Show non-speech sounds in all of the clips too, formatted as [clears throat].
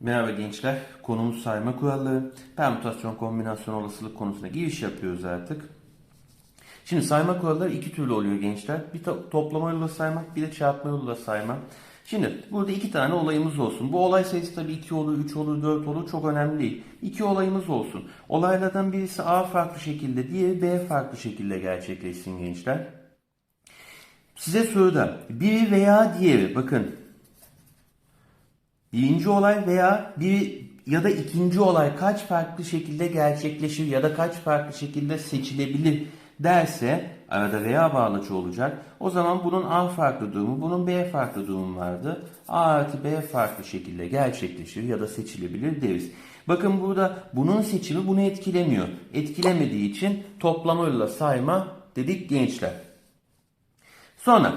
Merhaba gençler. Konumuz sayma kuralları. Permütasyon kombinasyon olasılık konusuna giriş yapıyoruz artık. Şimdi sayma kuralları iki türlü oluyor gençler. Bir to- toplama yoluyla saymak, bir de çarpma yoluyla saymak. Şimdi burada iki tane olayımız olsun. Bu olay sayısı tabii 2 olur, 3 olur, 4 olur. Çok önemli değil. İki olayımız olsun. Olaylardan birisi A farklı şekilde, diğeri B farklı şekilde gerçekleşsin gençler. Size soruda biri veya diğeri bakın Birinci olay veya bir ya da ikinci olay kaç farklı şekilde gerçekleşir ya da kaç farklı şekilde seçilebilir derse arada veya bağlaç olacak. O zaman bunun A farklı durumu, bunun B farklı durumu vardı. A artı B farklı şekilde gerçekleşir ya da seçilebilir deriz. Bakın burada bunun seçimi bunu etkilemiyor. Etkilemediği için toplama yoluyla sayma dedik gençler. Sonra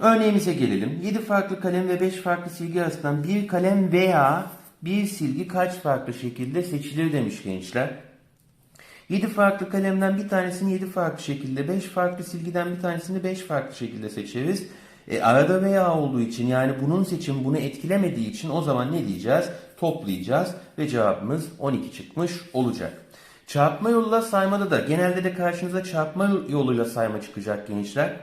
örneğimize gelelim. 7 farklı kalem ve 5 farklı silgi arasından bir kalem veya bir silgi kaç farklı şekilde seçilir demiş gençler. 7 farklı kalemden bir tanesini 7 farklı şekilde, 5 farklı silgiden bir tanesini 5 farklı şekilde seçeriz. E, arada veya olduğu için yani bunun seçimi bunu etkilemediği için o zaman ne diyeceğiz? Toplayacağız ve cevabımız 12 çıkmış olacak. Çarpma yoluyla saymada da genelde de karşınıza çarpma yoluyla sayma çıkacak gençler.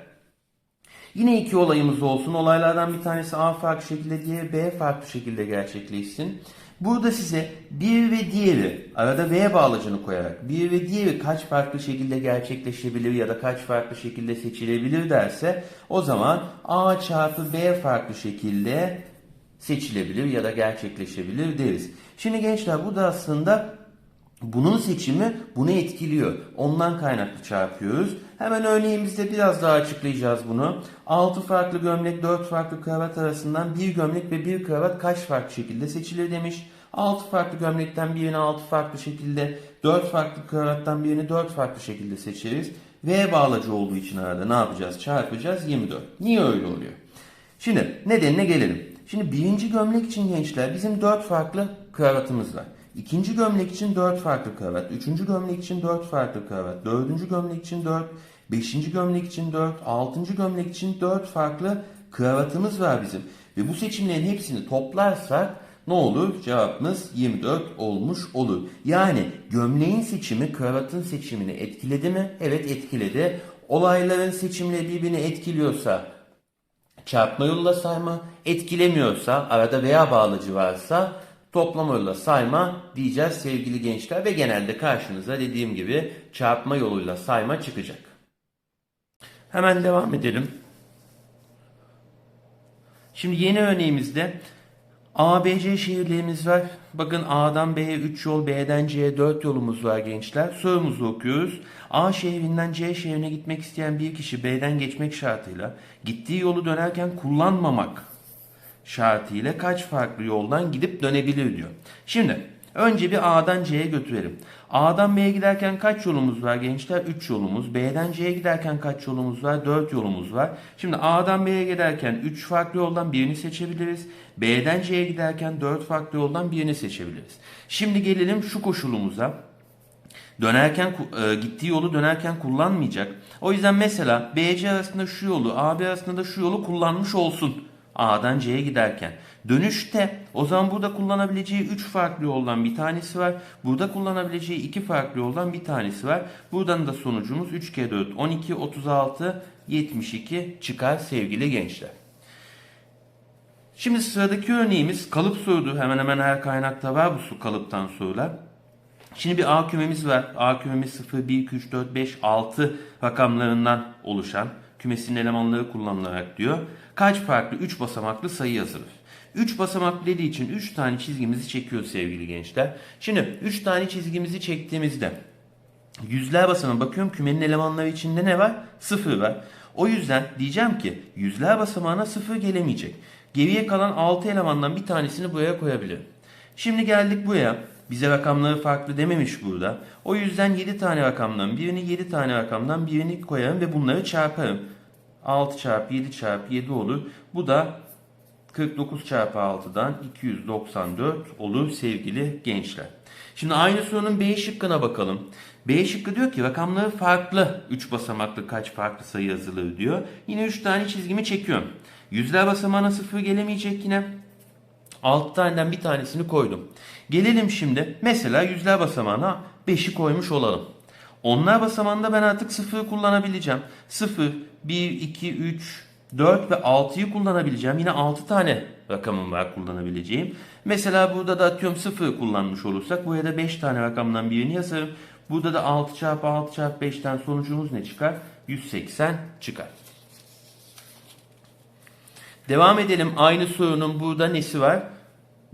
Yine iki olayımız olsun. Olaylardan bir tanesi A farklı şekilde, diğeri B farklı şekilde gerçekleşsin. Burada size bir ve diğeri arada V bağlacını koyarak bir ve diğeri kaç farklı şekilde gerçekleşebilir ya da kaç farklı şekilde seçilebilir derse o zaman A çarpı B farklı şekilde seçilebilir ya da gerçekleşebilir deriz. Şimdi gençler bu da aslında bunun seçimi bunu etkiliyor. Ondan kaynaklı çarpıyoruz. Hemen örneğimizde biraz daha açıklayacağız bunu. 6 farklı gömlek, 4 farklı kravat arasından bir gömlek ve bir kravat kaç farklı şekilde seçilir demiş. 6 farklı gömlekten birini 6 farklı şekilde, 4 farklı kravattan birini 4 farklı şekilde seçeriz. V bağlacı olduğu için arada ne yapacağız? Çarpacağız 24. Niye öyle oluyor? Şimdi nedenine gelelim. Şimdi birinci gömlek için gençler bizim 4 farklı kravatımız var. İkinci gömlek için 4 farklı kravat. Üçüncü gömlek için 4 farklı kravat. Dördüncü gömlek için 4. Beşinci gömlek için 4. Altıncı gömlek için 4 farklı kravatımız var bizim. Ve bu seçimlerin hepsini toplarsak ne olur? Cevabımız 24 olmuş olur. Yani gömleğin seçimi kravatın seçimini etkiledi mi? Evet etkiledi. Olayların seçimleri birbirini etkiliyorsa çarpma yoluyla sayma, etkilemiyorsa arada veya bağlacı varsa toplama yoluyla sayma diyeceğiz sevgili gençler ve genelde karşınıza dediğim gibi çarpma yoluyla sayma çıkacak. Hemen devam edelim. Şimdi yeni örneğimizde A, B, C şehirlerimiz var. Bakın A'dan B'ye 3 yol, B'den C'ye 4 yolumuz var gençler. Sorumuzu okuyoruz. A şehrinden C şehrine gitmek isteyen bir kişi B'den geçmek şartıyla gittiği yolu dönerken kullanmamak şartıyla kaç farklı yoldan gidip dönebilir diyor. Şimdi önce bir A'dan C'ye götürelim. A'dan B'ye giderken kaç yolumuz var gençler? 3 yolumuz. B'den C'ye giderken kaç yolumuz var? 4 yolumuz var. Şimdi A'dan B'ye giderken 3 farklı yoldan birini seçebiliriz. B'den C'ye giderken 4 farklı yoldan birini seçebiliriz. Şimdi gelelim şu koşulumuza dönerken e, gittiği yolu dönerken kullanmayacak. O yüzden mesela BC arasında şu yolu, AB arasında da şu yolu kullanmış olsun. A'dan C'ye giderken. Dönüşte o zaman burada kullanabileceği 3 farklı yoldan bir tanesi var. Burada kullanabileceği 2 farklı yoldan bir tanesi var. Buradan da sonucumuz 3 kere 4 12 36 72 çıkar sevgili gençler. Şimdi sıradaki örneğimiz kalıp sorudur. Hemen hemen her kaynakta var bu kalıptan sorular. Şimdi bir A kümemiz var. A kümemiz 0, 1, 2, 3, 4, 5, 6 rakamlarından oluşan kümesinin elemanları kullanılarak diyor. Kaç farklı 3 basamaklı sayı yazılır? 3 basamaklı dediği için 3 tane çizgimizi çekiyor sevgili gençler. Şimdi 3 tane çizgimizi çektiğimizde yüzler basamağı bakıyorum kümenin elemanları içinde ne var? 0 var. O yüzden diyeceğim ki yüzler basamağına 0 gelemeyecek. Geriye kalan 6 elemandan bir tanesini buraya koyabilirim. Şimdi geldik buraya. Bize rakamları farklı dememiş burada. O yüzden 7 tane rakamdan birini 7 tane rakamdan birini koyarım ve bunları çarparım. 6 çarpı 7 çarpı 7 olur. Bu da 49 çarpı 6'dan 294 olur sevgili gençler. Şimdi aynı sorunun B şıkkına bakalım. B şıkkı diyor ki rakamları farklı. 3 basamaklı kaç farklı sayı yazılır diyor. Yine 3 tane çizgimi çekiyorum. Yüzler basamağına 0 gelemeyecek yine. 6 taneden bir tanesini koydum. Gelelim şimdi mesela yüzler basamağına 5'i koymuş olalım. Onlar basamağında ben artık 0'ı kullanabileceğim. 0, 1, 2, 3, 4 ve 6'yı kullanabileceğim. Yine 6 tane rakamım var kullanabileceğim. Mesela burada da atıyorum 0 kullanmış olursak buraya da 5 tane rakamdan birini yazarım. Burada da 6 çarpı 6 çarpı 5'ten sonucumuz ne çıkar? 180 çıkar. Devam edelim. Aynı sorunun burada nesi var?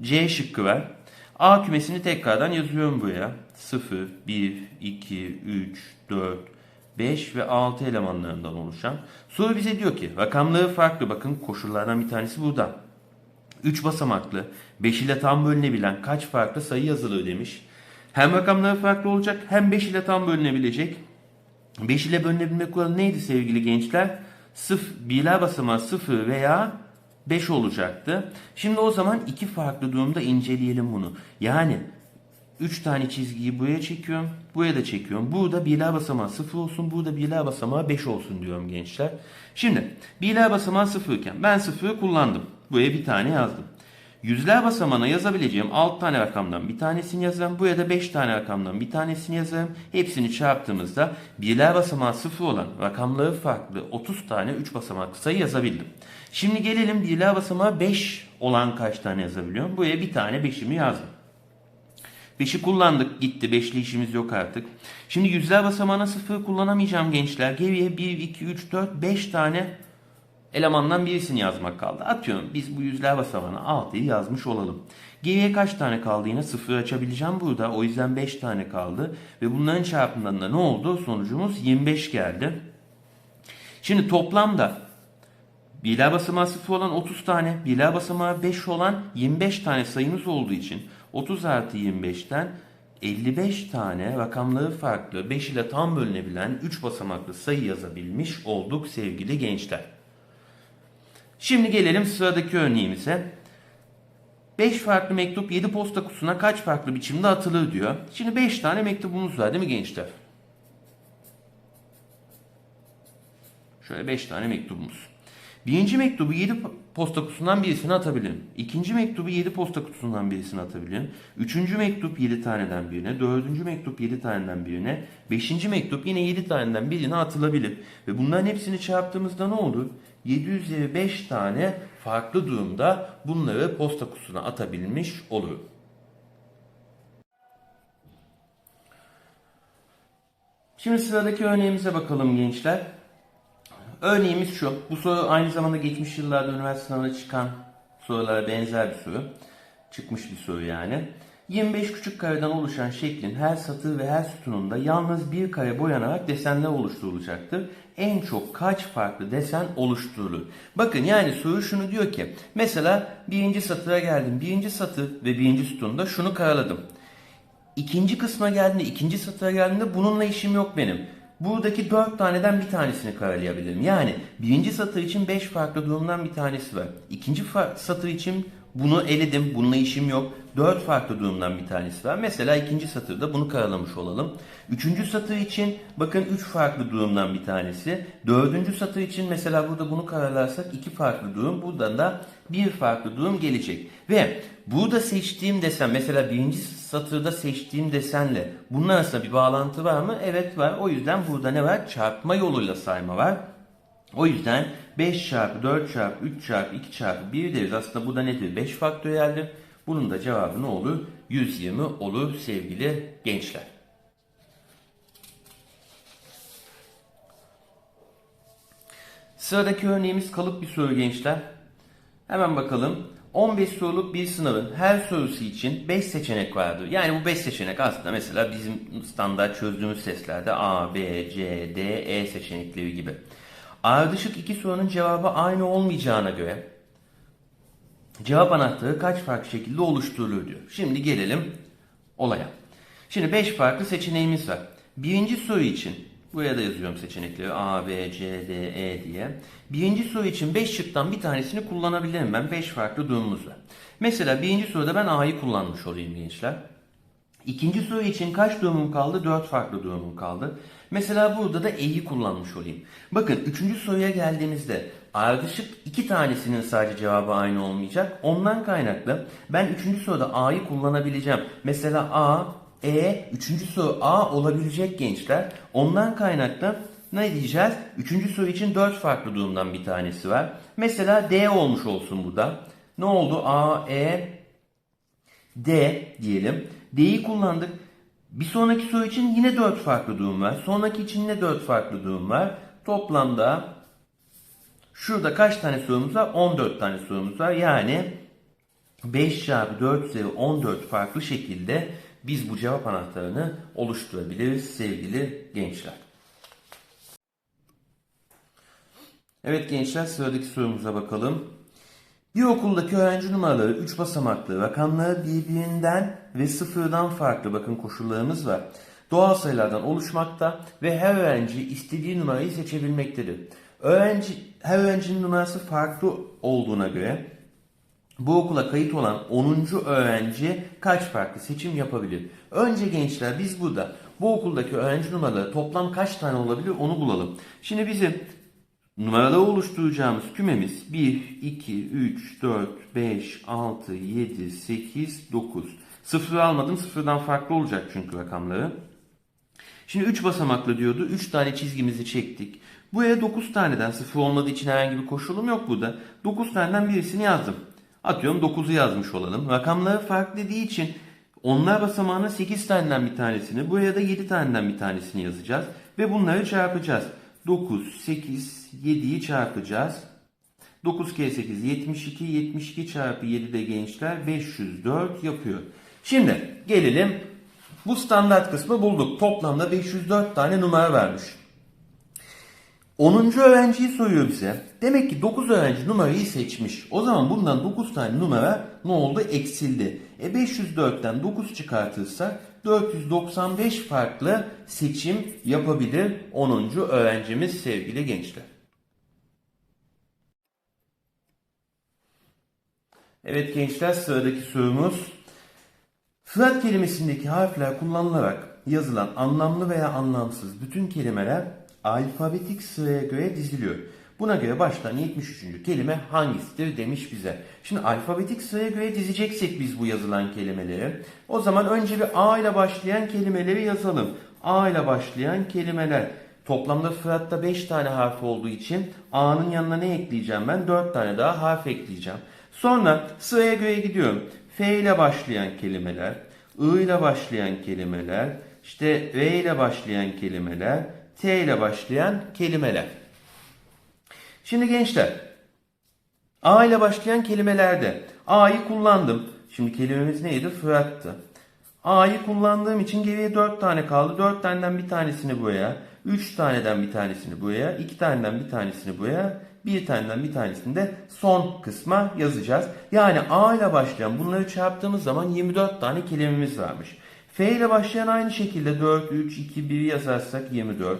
C şıkkı var. A kümesini tekrardan yazıyorum buraya. 0, 1, 2, 3, 4, 5 ve 6 elemanlarından oluşan. Soru bize diyor ki rakamları farklı. Bakın koşullardan bir tanesi burada. 3 basamaklı, 5 ile tam bölünebilen kaç farklı sayı yazılır demiş. Hem rakamları farklı olacak hem 5 ile tam bölünebilecek. 5 ile bölünebilme kuralı neydi sevgili gençler? Sıf, birler basamağı 0 veya 5 olacaktı. Şimdi o zaman iki farklı durumda inceleyelim bunu. Yani 3 tane çizgiyi buraya çekiyorum. Buraya da çekiyorum. Burada birler basamağı 0 olsun. Burada birler basamağı 5 olsun diyorum gençler. Şimdi birler basamağı 0 iken ben 0'ı kullandım. Buraya bir tane yazdım. Yüzler basamağına yazabileceğim 6 tane rakamdan bir tanesini yazarım. Buraya da 5 tane rakamdan bir tanesini yazarım. Hepsini çarptığımızda birler basamağı 0 olan rakamları farklı 30 tane 3 basamaklı sayı yazabildim. Şimdi gelelim birler basamağı 5 olan kaç tane yazabiliyorum? Buraya bir tane 5'imi yazdım. 5'i kullandık gitti. 5'li işimiz yok artık. Şimdi yüzler basamağına 0 kullanamayacağım gençler. Geriye 1, 2, 3, 4, 5 tane elemandan birisini yazmak kaldı. Atıyorum biz bu yüzler basamağına 6'yı yazmış olalım. Geriye kaç tane kaldı yine? 0 açabileceğim burada. O yüzden 5 tane kaldı. Ve bunların çarpımından da ne oldu? Sonucumuz 25 geldi. Şimdi toplamda birler basamağı 0 olan 30 tane, birler basamağı 5 olan 25 tane sayımız olduğu için 30 artı 25'ten 55 tane rakamları farklı 5 ile tam bölünebilen 3 basamaklı sayı yazabilmiş olduk sevgili gençler. Şimdi gelelim sıradaki örneğimize. 5 farklı mektup 7 posta kutusuna kaç farklı biçimde atılır diyor. Şimdi 5 tane mektubumuz var değil mi gençler? Şöyle 5 tane mektubumuz. Birinci mektubu 7 posta kutusundan birisine atabilirim. İkinci mektubu 7 posta kutusundan birisine atabilirim. Üçüncü mektup 7 taneden birine. Dördüncü mektup 7 taneden birine. Beşinci mektup yine 7 taneden birine atılabilir. Ve bunların hepsini çarptığımızda ne olur? 755 tane farklı durumda bunları posta kutusuna atabilmiş olur. Şimdi sıradaki örneğimize bakalım gençler. Örneğimiz şu. Bu soru aynı zamanda geçmiş yıllarda üniversite sınavına çıkan sorulara benzer bir soru. Çıkmış bir soru yani. 25 küçük kareden oluşan şeklin her satır ve her sütununda yalnız bir kare boyanarak desenler oluşturulacaktır. En çok kaç farklı desen oluşturulur? Bakın yani soru şunu diyor ki mesela birinci satıra geldim. Birinci satır ve birinci sütunda şunu karaladım. İkinci kısma geldiğinde, ikinci satıra geldiğinde bununla işim yok benim. Buradaki dört taneden bir tanesini karalayabilirim. Yani birinci satır için beş farklı durumdan bir tanesi var. İkinci satır için bunu eledim, bununla işim yok. Dört farklı durumdan bir tanesi var. Mesela ikinci satırda bunu karalamış olalım. Üçüncü satır için bakın üç farklı durumdan bir tanesi. Dördüncü satır için mesela burada bunu karalarsak iki farklı durum. Buradan da bir farklı durum gelecek. Ve burada seçtiğim desen mesela birinci satırda seçtiğim desenle bunun arasında bir bağlantı var mı? Evet var. O yüzden burada ne var? Çarpma yoluyla sayma var. O yüzden 5 çarpı 4 çarpı 3 çarpı 2 çarpı 1 deriz. Aslında burada nedir? 5 faktöriyeldir. Bunun da cevabı ne olur? 120 olur sevgili gençler. Sıradaki örneğimiz kalıp bir soru gençler. Hemen bakalım. 15 soruluk bir sınavın her sorusu için 5 seçenek vardır. Yani bu 5 seçenek aslında mesela bizim standart çözdüğümüz seslerde A, B, C, D, E seçenekleri gibi. Ardışık iki sorunun cevabı aynı olmayacağına göre cevap anahtarı kaç farklı şekilde oluşturulur diyor. Şimdi gelelim olaya. Şimdi 5 farklı seçeneğimiz var. Birinci soru için buraya da yazıyorum seçenekleri A, B, C, D, E diye. Birinci soru için 5 şıktan bir tanesini kullanabilirim ben. 5 farklı durumumuz var. Mesela birinci soruda ben A'yı kullanmış olayım gençler. İkinci soru için kaç durumum kaldı? 4 farklı durumum kaldı. Mesela burada da E'yi kullanmış olayım. Bakın üçüncü soruya geldiğimizde ardışık iki tanesinin sadece cevabı aynı olmayacak. Ondan kaynaklı ben üçüncü soruda A'yı kullanabileceğim. Mesela A, E, üçüncü soru A olabilecek gençler. Ondan kaynaklı ne diyeceğiz? Üçüncü soru için dört farklı durumdan bir tanesi var. Mesela D olmuş olsun bu da. Ne oldu? A, E, D diyelim. D'yi kullandık. Bir sonraki soru için yine 4 farklı durum var. Sonraki için yine 4 farklı durum var. Toplamda şurada kaç tane sorumuz var? 14 tane sorumuz var. Yani 5 çarpı 4 üzeri 14 farklı şekilde biz bu cevap anahtarını oluşturabiliriz sevgili gençler. Evet gençler sıradaki sorumuza bakalım. Bir okuldaki öğrenci numaraları 3 basamaklı, rakamları birbirinden ve sıfırdan farklı bakın koşullarımız var. Doğal sayılardan oluşmakta ve her öğrenci istediği numarayı seçebilmektedir. Öğrenci, her öğrencinin numarası farklı olduğuna göre bu okula kayıt olan 10. öğrenci kaç farklı seçim yapabilir? Önce gençler biz burada bu okuldaki öğrenci numaraları toplam kaç tane olabilir onu bulalım. Şimdi bizim numaraları oluşturacağımız kümemiz 1, 2, 3, 4, 5, 6, 7, 8, 9. Sıfırı almadım sıfırdan farklı olacak çünkü rakamları. Şimdi 3 basamaklı diyordu. 3 tane çizgimizi çektik. Buraya 9 taneden sıfır olmadığı için herhangi bir koşulum yok burada. 9 taneden birisini yazdım. Atıyorum 9'u yazmış olalım. Rakamları farklı dediği için onlar basamağına 8 taneden bir tanesini, buraya da 7 taneden bir tanesini yazacağız. Ve bunları çarpacağız. 9, 8, 7'yi çarpacağız. 9 kere 8 72, 72 çarpı 7 de gençler 504 yapıyor. Şimdi gelelim bu standart kısmı bulduk. Toplamda 504 tane numara vermiş. 10. öğrenciyi soruyor bize. Demek ki 9 öğrenci numarayı seçmiş. O zaman bundan 9 tane numara ne oldu? Eksildi. E 504'ten 9 çıkartırsak 495 farklı seçim yapabilir 10. öğrencimiz sevgili gençler. Evet gençler sıradaki sorumuz. Fırat kelimesindeki harfler kullanılarak yazılan anlamlı veya anlamsız bütün kelimeler alfabetik sıraya göre diziliyor. Buna göre baştan 73. kelime hangisidir demiş bize. Şimdi alfabetik sıraya göre dizeceksek biz bu yazılan kelimeleri. O zaman önce bir A ile başlayan kelimeleri yazalım. A ile başlayan kelimeler. Toplamda Fırat'ta 5 tane harf olduğu için A'nın yanına ne ekleyeceğim ben? 4 tane daha harf ekleyeceğim. Sonra sıraya göre gidiyorum. F ile başlayan kelimeler, I ile başlayan kelimeler, işte R ile başlayan kelimeler, T ile başlayan kelimeler. Şimdi gençler, A ile başlayan kelimelerde A'yı kullandım. Şimdi kelimemiz neydi? Fırat'tı. A'yı kullandığım için geriye 4 tane kaldı. 4 taneden bir tanesini buraya, 3 taneden bir tanesini buraya, 2 taneden bir tanesini buraya, bir taneden bir tanesini de son kısma yazacağız. Yani A ile başlayan bunları çarptığımız zaman 24 tane kelimemiz varmış. F ile başlayan aynı şekilde 4, 3, 2, 1 yazarsak 24.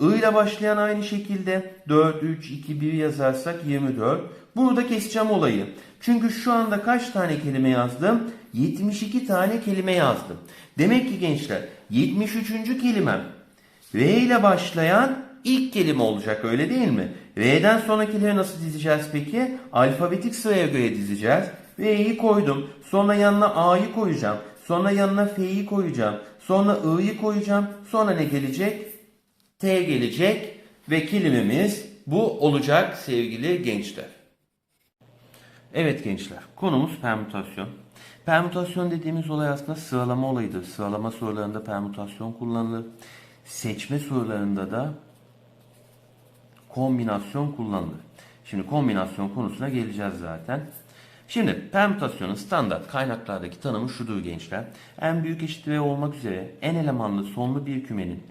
I ile başlayan aynı şekilde 4, 3, 2, 1 yazarsak 24. Burada keseceğim olayı. Çünkü şu anda kaç tane kelime yazdım? 72 tane kelime yazdım. Demek ki gençler 73. kelimem V ile başlayan ilk kelime olacak öyle değil mi? V'den sonrakileri nasıl dizeceğiz peki? Alfabetik sıraya göre dizeceğiz. V'yi koydum. Sonra yanına A'yı koyacağım. Sonra yanına F'yi koyacağım. Sonra I'yi koyacağım. Sonra ne gelecek? T gelecek ve kelimemiz bu olacak sevgili gençler. Evet gençler, konumuz permütasyon. Permütasyon dediğimiz olay aslında sıralama olayıdır. Sıralama sorularında permütasyon kullanılır. Seçme sorularında da kombinasyon kullanılır. Şimdi kombinasyon konusuna geleceğiz zaten. Şimdi permütasyonun standart kaynaklardaki tanımı şudur gençler. En büyük eşit V olmak üzere en elemanlı sonlu bir kümenin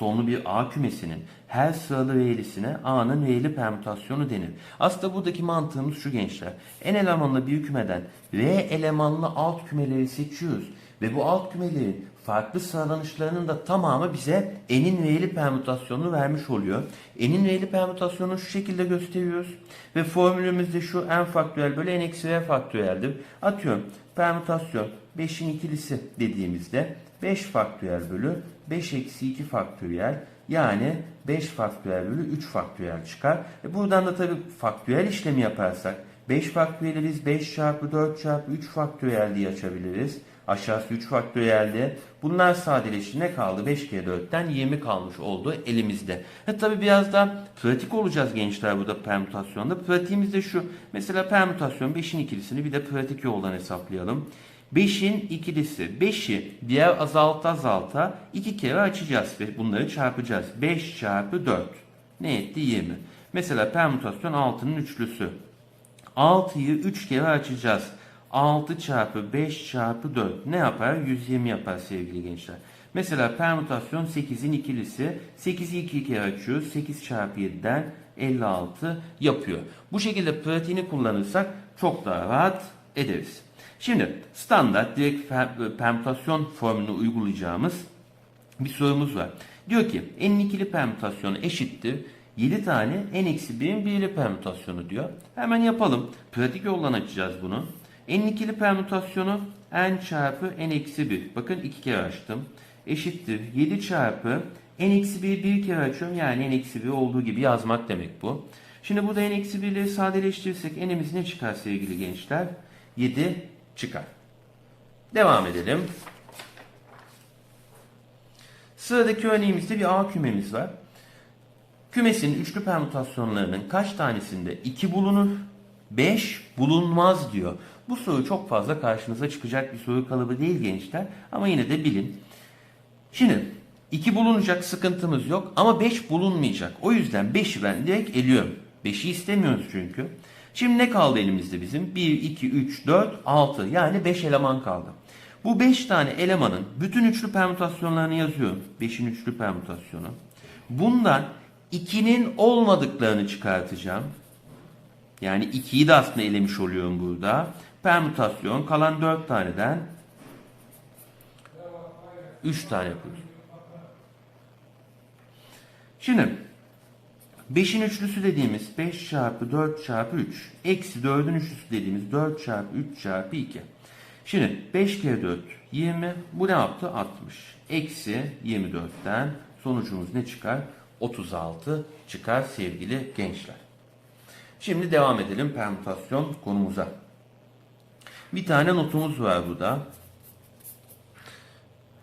sonlu bir A kümesinin her sıralı V'lisine A'nın V'li permütasyonu denir. Aslında buradaki mantığımız şu gençler. En elemanlı bir kümeden V elemanlı alt kümeleri seçiyoruz. Ve bu alt kümelerin farklı sıralanışlarının da tamamı bize n'in V'li permütasyonunu vermiş oluyor. N'in V'li permütasyonunu şu şekilde gösteriyoruz. Ve formülümüz de şu n faktöriyel bölü n eksi V faktöriyeldir. Atıyorum permütasyon 5'in ikilisi dediğimizde 5 faktöriyel bölü 5 eksi 2 faktöriyel Yani 5 faktöriyel bölü 3 faktöriyel çıkar. E buradan da tabii faktöriyel işlemi yaparsak 5 faktöriyeli biz 5 çarpı 4 çarpı 3 faktöriyel diye açabiliriz. Aşağısı 3 faktöriyeldi. Bunlar sadeleşti. Ne kaldı? 5 kere 4'ten 20 kalmış oldu elimizde. Ha tabii biraz da pratik olacağız gençler burada permütasyonda. Pratiğimiz de şu. Mesela permütasyon 5'in ikilisini bir de pratik yoldan hesaplayalım. 5'in ikilisi. 5'i diğer azalta azalta 2 kere açacağız ve bunları çarpacağız. 5 çarpı 4. Ne etti? 20. Mesela permütasyon 6'nın üçlüsü. 6'yı 3 kere açacağız. 6 çarpı 5 çarpı 4 ne yapar? 120 yapar sevgili gençler. Mesela permütasyon 8'in ikilisi. 8'i 2 kere açıyoruz. 8 çarpı 7'den 56 yapıyor. Bu şekilde pratiğini kullanırsak çok daha rahat ederiz. Şimdi standart direkt per- permütasyon formülünü uygulayacağımız bir sorumuz var. Diyor ki n'in ikili permütasyonu eşittir. 7 tane n-1'in birli permütasyonu diyor. Hemen yapalım. Pratik yoldan açacağız bunu. N'in ikili permütasyonu n çarpı n-1. Bakın iki kere açtım. Eşittir. 7 çarpı n-1 bir kere açıyorum. Yani n-1 olduğu gibi yazmak demek bu. Şimdi burada n-1'leri sadeleştirirsek n'imiz ne çıkar sevgili gençler? 7 çıkar. Devam edelim. Sıradaki örneğimizde bir A kümemiz var. Kümesin üçlü permütasyonlarının kaç tanesinde 2 bulunur, 5 bulunmaz diyor. Bu soru çok fazla karşınıza çıkacak bir soru kalıbı değil gençler ama yine de bilin. Şimdi 2 bulunacak sıkıntımız yok ama 5 bulunmayacak. O yüzden 5'i ben direkt eliyorum. 5'i istemiyoruz çünkü. Şimdi ne kaldı elimizde bizim? 1, 2, 3, 4, 6 yani 5 eleman kaldı. Bu 5 tane elemanın bütün üçlü permütasyonlarını yazıyorum. 5'in üçlü permütasyonu. Bundan 2'nin olmadıklarını çıkartacağım. Yani 2'yi de aslında elemiş oluyorum burada. Permütasyon kalan 4 taneden 3 tane yapıyoruz. Şimdi 5'in üçlüsü dediğimiz 5 çarpı 4 çarpı 3 eksi 4'ün üçlüsü dediğimiz 4 çarpı 3 çarpı 2. Şimdi 5 kere 4 20 bu ne yaptı 60 eksi 24'ten sonucumuz ne çıkar 36 çıkar sevgili gençler. Şimdi devam edelim permütasyon konumuza. Bir tane notumuz var burada.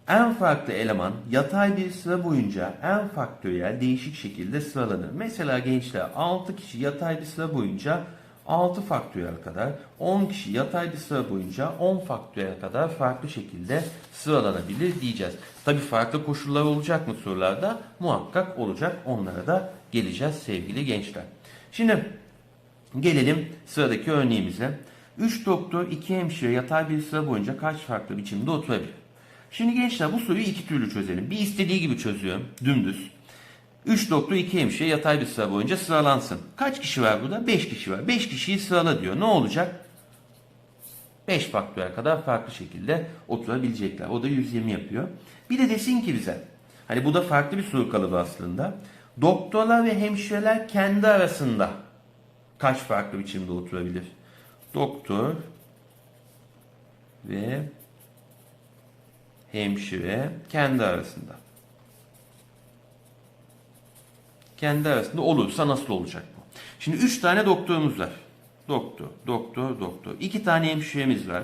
En farklı eleman yatay bir sıra boyunca en faktöriyel değişik şekilde sıralanır. Mesela gençler 6 kişi yatay bir sıra boyunca 6 faktöriyel kadar, 10 kişi yatay bir sıra boyunca 10 faktöriyel kadar farklı şekilde sıralanabilir diyeceğiz. Tabi farklı koşullar olacak mı sorularda? Muhakkak olacak. Onlara da geleceğiz sevgili gençler. Şimdi gelelim sıradaki örneğimize. 3 doktor, 2 hemşire yatay bir sıra boyunca kaç farklı biçimde oturabilir? Şimdi gençler bu soruyu iki türlü çözelim. Bir istediği gibi çözüyorum. Dümdüz. 3 doktor 2 hemşire yatay bir sıra boyunca sıralansın. Kaç kişi var burada? 5 kişi var. 5 kişiyi sırala diyor. Ne olacak? 5 faktörel kadar farklı şekilde oturabilecekler. O da 120 yapıyor. Bir de desin ki bize. Hani bu da farklı bir soru kalıbı aslında. Doktorlar ve hemşireler kendi arasında kaç farklı biçimde oturabilir? Doktor ve hemşire kendi arasında. Kendi arasında olursa nasıl olacak bu? Şimdi üç tane doktorumuz var. Doktor, doktor, doktor. İki tane hemşiremiz var.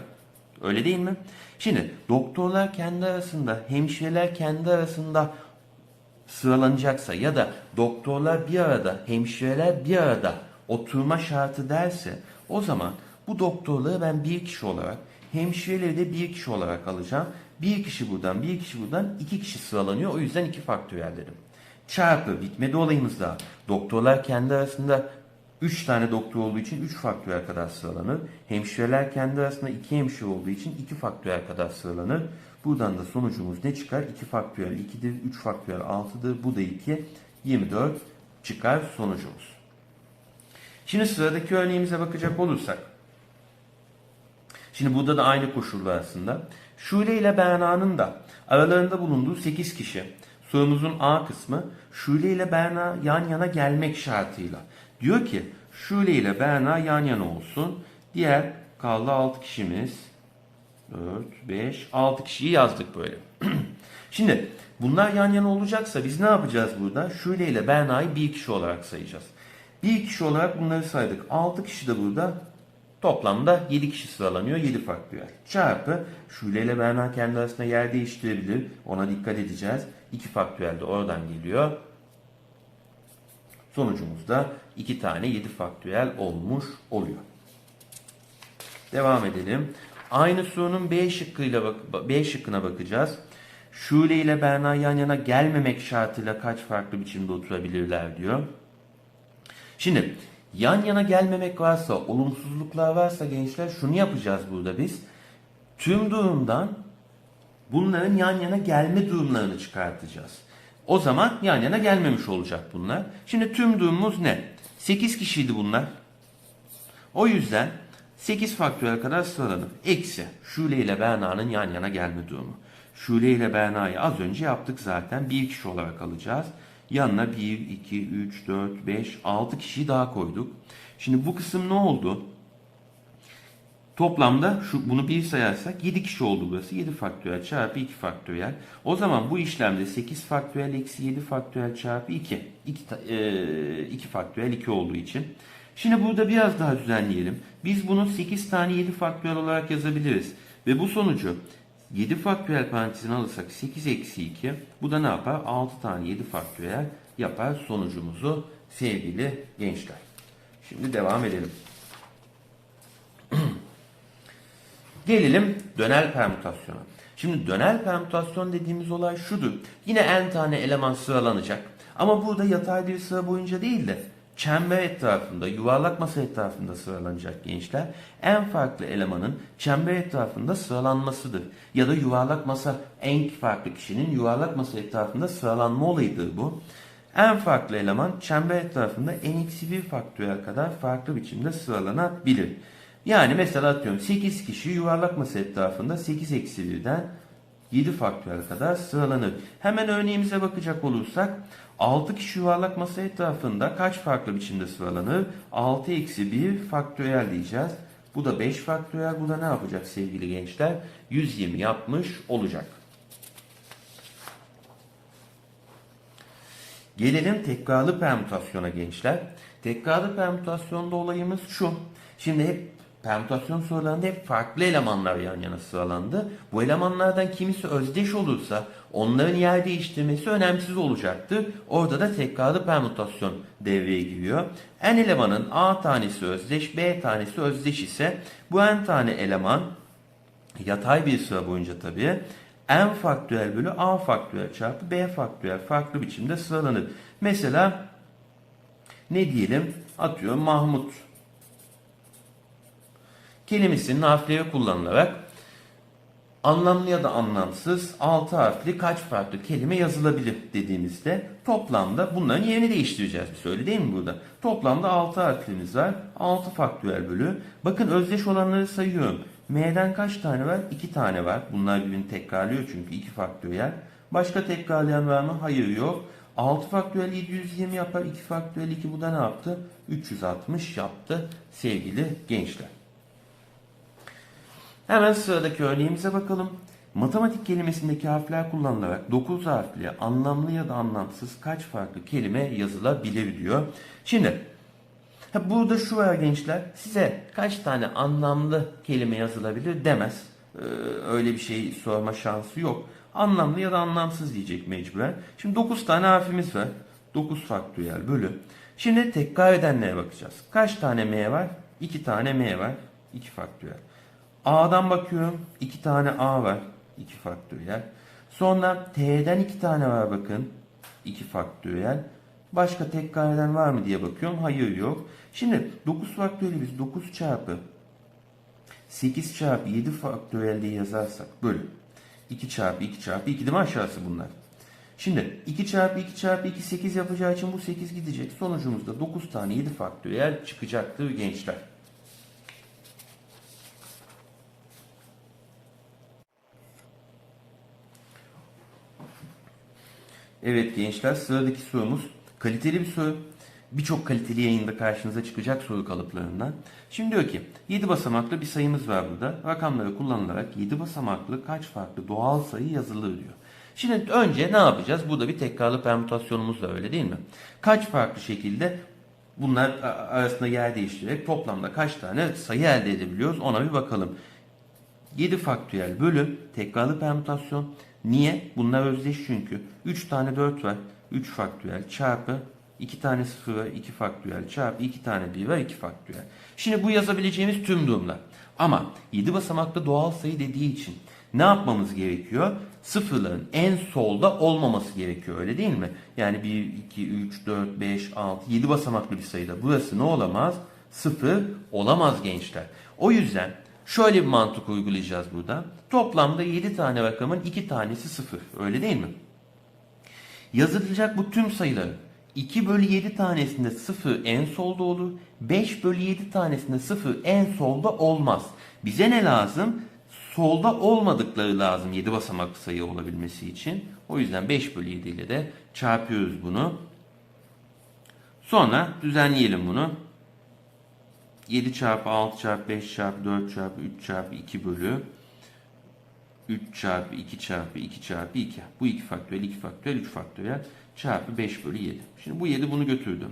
Öyle değil mi? Şimdi doktorlar kendi arasında, hemşireler kendi arasında sıralanacaksa ya da doktorlar bir arada, hemşireler bir arada oturma şartı derse o zaman bu doktorları ben bir kişi olarak, hemşireleri de bir kişi olarak alacağım. Bir kişi buradan, bir kişi buradan, iki kişi sıralanıyor. O yüzden iki faktöriyel dedim. Çarpı bitmedi olayımız daha. Doktorlar kendi arasında 3 tane doktor olduğu için 3 faktöriyel kadar sıralanır. Hemşireler kendi arasında 2 hemşire olduğu için 2 faktöriyel kadar sıralanır. Buradan da sonucumuz ne çıkar? 2 faktöriyel 2'dir, 3 faktöriyel 6'dır. Bu da 2, 24 çıkar sonucumuz. Şimdi sıradaki örneğimize bakacak olursak. Şimdi burada da aynı koşullar aslında. Şule ile Berna'nın da aralarında bulunduğu 8 kişi. Sorumuzun A kısmı Şule ile Berna yan yana gelmek şartıyla. Diyor ki Şule ile Berna yan yana olsun. Diğer kaldı 6 kişimiz. 4, 5, 6 kişiyi yazdık böyle. [clears throat] Şimdi bunlar yan yana olacaksa biz ne yapacağız burada? Şule ile Berna'yı bir kişi olarak sayacağız. Bir kişi olarak bunları saydık. 6 kişi de burada Toplamda 7 kişi sıralanıyor. 7 faktöriyel. Çarpı Şule ile Berna kendi arasında yer değiştirebilir. Ona dikkat edeceğiz. 2 faktöriyel de oradan geliyor. Sonucumuzda 2 tane 7 faktöriyel olmuş oluyor. Devam edelim. Aynı sorunun B şıkkıyla bak B şıkkına bakacağız. Şule ile Berna yan yana gelmemek şartıyla kaç farklı biçimde oturabilirler diyor. Şimdi yan yana gelmemek varsa, olumsuzluklar varsa gençler şunu yapacağız burada biz. Tüm durumdan bunların yan yana gelme durumlarını çıkartacağız. O zaman yan yana gelmemiş olacak bunlar. Şimdi tüm durumumuz ne? 8 kişiydi bunlar. O yüzden 8 faktöriyel kadar sıralanır. Eksi Şule ile Berna'nın yan yana gelme durumu. Şule ile Berna'yı az önce yaptık zaten. Bir kişi olarak alacağız. Yanına 1, 2, 3, 4, 5, 6 kişiyi daha koyduk. Şimdi bu kısım ne oldu? Toplamda şu bunu bir sayarsak 7 kişi oldu burası. 7 faktöriyel çarpı 2 faktöriyel. O zaman bu işlemde 8 faktöriyel eksi 7 faktöriyel çarpı 2. 2, e, 2 faktöriyel 2 olduğu için. Şimdi burada biraz daha düzenleyelim. Biz bunu 8 tane 7 faktöriyel olarak yazabiliriz. Ve bu sonucu 7 faktöriyel parantezine alırsak 8 eksi 2. Bu da ne yapar? 6 tane 7 faktöriyel yapar sonucumuzu sevgili gençler. Şimdi devam edelim. [clears throat] Gelelim dönel permütasyona. Şimdi dönel permütasyon dediğimiz olay şudur. Yine n tane eleman sıralanacak. Ama burada yatay bir sıra boyunca değil de çember etrafında, yuvarlak masa etrafında sıralanacak gençler. En farklı elemanın çember etrafında sıralanmasıdır. Ya da yuvarlak masa en farklı kişinin yuvarlak masa etrafında sıralanma olayıdır bu. En farklı eleman çember etrafında n-1 faktöriyel kadar farklı biçimde sıralanabilir. Yani mesela atıyorum 8 kişi yuvarlak masa etrafında 8 eksi 1'den 7 faktöriyel kadar sıralanır. Hemen örneğimize bakacak olursak 6 kişi yuvarlak masa etrafında kaç farklı biçimde sıralanır? 6 eksi 1 faktöriyel diyeceğiz. Bu da 5 faktöriyel. Bu da ne yapacak sevgili gençler? 120 yapmış olacak. Gelelim tekrarlı permütasyona gençler. Tekrarlı permütasyonda olayımız şu. Şimdi hep permütasyon sorularında hep farklı elemanlar yan yana sıralandı. Bu elemanlardan kimisi özdeş olursa onların yer değiştirmesi önemsiz olacaktır. Orada da tekrarlı permütasyon devreye giriyor. N elemanın A tanesi özdeş, B tanesi özdeş ise bu N tane eleman yatay bir sıra boyunca tabii n faktöriyel bölü a faktöriyel çarpı b faktöriyel farklı biçimde sıralanır. Mesela ne diyelim? Atıyorum Mahmut kelimesinin harfleri kullanılarak anlamlı ya da anlamsız 6 harfli kaç farklı kelime yazılabilir dediğimizde toplamda bunların yerini değiştireceğiz biz öyle değil mi burada? Toplamda 6 harfimiz var. 6 faktöriyel bölü. Bakın özdeş olanları sayıyorum. M'den kaç tane var? 2 tane var. Bunlar birbirini tekrarlıyor çünkü 2 faktöriyel. Başka tekrarlayan var mı? Hayır yok. 6 faktöriyel 720 yapar. 2 faktöriyel 2 bu da ne yaptı? 360 yaptı sevgili gençler. Hemen sıradaki örneğimize bakalım. Matematik kelimesindeki harfler kullanılarak 9 harfli anlamlı ya da anlamsız kaç farklı kelime yazılabilir. Şimdi burada şu var gençler size kaç tane anlamlı kelime yazılabilir demez. Ee, öyle bir şey sorma şansı yok. Anlamlı ya da anlamsız diyecek mecburen. Şimdi 9 tane harfimiz var. 9 faktöriyel bölü. Şimdi tekrar edenlere bakacağız. Kaç tane M var? 2 tane M var. 2 faktöriyel. A'dan bakıyorum. 2 tane A var. 2 faktöriyel. Sonra T'den 2 tane var bakın. 2 faktöriyel. Başka tekrar eden var mı diye bakıyorum. Hayır yok. Şimdi 9 faktöriyeli biz 9 çarpı 8 çarpı 7 faktöriyel diye yazarsak bölü. 2 çarpı 2 çarpı 2 değil mi aşağısı bunlar? Şimdi 2 çarpı 2 çarpı 2 8 yapacağı için bu 8 gidecek. Sonucumuzda 9 tane 7 faktöriyel çıkacaktır gençler. Evet gençler sıradaki sorumuz kaliteli bir soru. Birçok kaliteli yayında karşınıza çıkacak soru kalıplarından. Şimdi diyor ki 7 basamaklı bir sayımız var burada. Rakamları kullanılarak 7 basamaklı kaç farklı doğal sayı yazılır diyor. Şimdi önce ne yapacağız? Burada bir tekrarlı permütasyonumuz da öyle değil mi? Kaç farklı şekilde bunlar arasında yer değiştirerek toplamda kaç tane sayı elde edebiliyoruz ona bir bakalım. 7 faktöriyel bölü tekrarlı permütasyon. Niye? Bunlar özdeş çünkü. 3 tane 4 var. 3 faktöriyel çarpı 2 tane 0 var. 2 faktöriyel çarpı 2 tane 1 var. 2 faktöriyel. Şimdi bu yazabileceğimiz tüm durumlar. Ama 7 basamaklı doğal sayı dediği için ne yapmamız gerekiyor? Sıfırların en solda olmaması gerekiyor öyle değil mi? Yani 1, 2, 3, 4, 5, 6, 7 basamaklı bir sayıda. Burası ne olamaz? Sıfır olamaz gençler. O yüzden şöyle bir mantık uygulayacağız burada. Toplamda 7 tane rakamın 2 tanesi sıfır. Öyle değil mi? Yazılacak bu tüm sayıların 2 bölü 7 tanesinde 0 en solda olur. 5 bölü 7 tanesinde 0 en solda olmaz. Bize ne lazım? Solda olmadıkları lazım 7 basamaklı sayı olabilmesi için. O yüzden 5 bölü 7 ile de çarpıyoruz bunu. Sonra düzenleyelim bunu. 7 çarpı 6 çarpı 5 çarpı 4 çarpı 3 çarpı 2 bölü 3 çarpı 2 çarpı 2 çarpı 2. Bu 2 faktöriyel, 2 faktöriyel, 3 faktöriyel çarpı 5 bölü 7. Şimdi bu 7 bunu götürdü.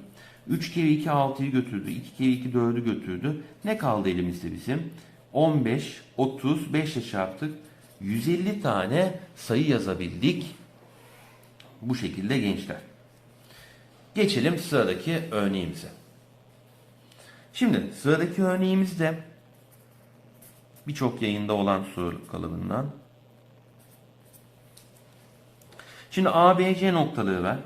3 kere 2 6'yı götürdü. 2 kere 2 4'ü götürdü. Ne kaldı elimizde bizim? 15, 30, 5 ile çarptık. 150 tane sayı yazabildik. Bu şekilde gençler. Geçelim sıradaki örneğimize. Şimdi sıradaki örneğimizde birçok yayında olan soru kalıbından. Şimdi A, B, C noktaları var.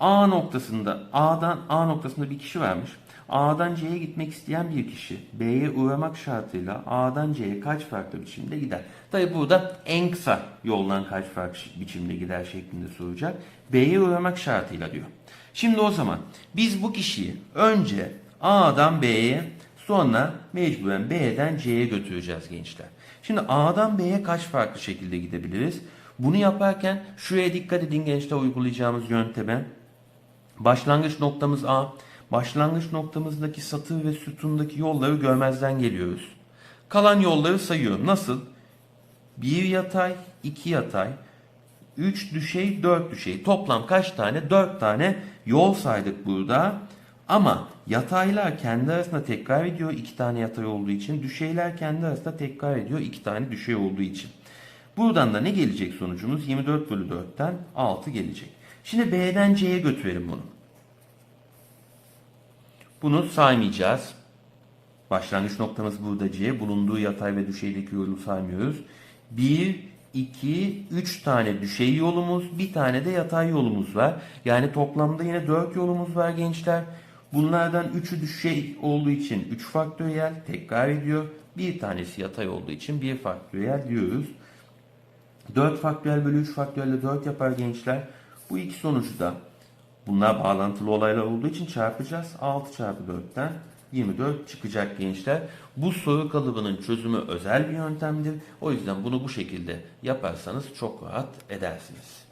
A noktasında A'dan A noktasında bir kişi varmış. A'dan C'ye gitmek isteyen bir kişi B'ye uğramak şartıyla A'dan C'ye kaç farklı biçimde gider? Tabi burada en kısa yoldan kaç farklı biçimde gider şeklinde soracak. B'ye uğramak şartıyla diyor. Şimdi o zaman biz bu kişiyi önce A'dan B'ye sonra mecburen B'den C'ye götüreceğiz gençler. Şimdi A'dan B'ye kaç farklı şekilde gidebiliriz? Bunu yaparken şuraya dikkat edin gençler uygulayacağımız yönteme. Başlangıç noktamız A. Başlangıç noktamızdaki satır ve sütundaki yolları görmezden geliyoruz. Kalan yolları sayıyorum. Nasıl? 1 yatay, 2 yatay, 3 düşey, 4 düşey. Toplam kaç tane? 4 tane yol saydık burada. Ama yataylar kendi arasında tekrar ediyor 2 tane yatay olduğu için. Düşeyler kendi arasında tekrar ediyor 2 tane düşey olduğu için. Buradan da ne gelecek sonucumuz? 24 bölü 4'ten 6 gelecek. Şimdi B'den C'ye götürelim bunu. Bunu saymayacağız. Başlangıç noktamız burada C. Bulunduğu yatay ve düşeydeki yolu saymıyoruz. 1, 2, 3 tane düşey yolumuz, bir tane de yatay yolumuz var. Yani toplamda yine 4 yolumuz var gençler. Bunlardan 3'ü düşey olduğu için 3 faktöriyel tekrar ediyor. Bir tanesi yatay olduğu için 1 faktöriyel diyoruz. 4 faktöriyel bölü 3 faktöriyel 4 yapar gençler. Bu iki sonucu da bunlar bağlantılı olaylar olduğu için çarpacağız. 6 çarpı 4'ten 24 çıkacak gençler. Bu soru kalıbının çözümü özel bir yöntemdir. O yüzden bunu bu şekilde yaparsanız çok rahat edersiniz.